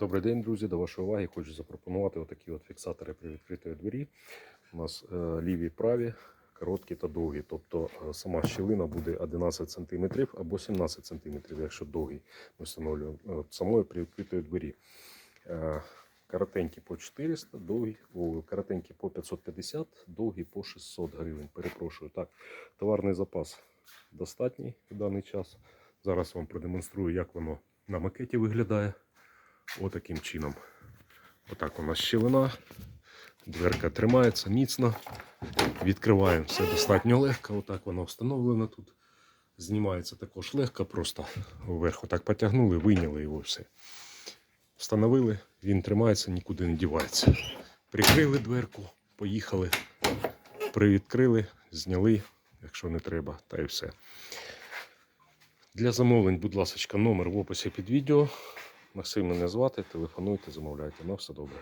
Добрий день, друзі. До вашої уваги хочу запропонувати отакі от фіксатори при відкритої двері. У нас е, ліві і праві, короткі та довгі. Тобто е, сама щілина буде 11 см або 17 см, якщо довгий ми встановлюємо е, самої при відкритої двері. Коротенькі по 400, довгі, о, коротенькі по 550, довгі по 600 гривень. Перепрошую. Так, товарний запас достатній в даний час. Зараз вам продемонструю, як воно на макеті виглядає. Отаким чином. Отак у нас щілина. Дверка тримається міцно. Відкриваємо все достатньо легко. Отак воно встановлено тут. Знімається також легко, просто вверх отак потягнули, вийняли його все. Встановили, він тримається, нікуди не дівається. Прикрили дверку, поїхали, привідкрили, зняли, якщо не треба, та й все. Для замовлень, будь ласка, номер в описі під відео. Максим мене звати, телефонуйте, замовляйте. На все добре.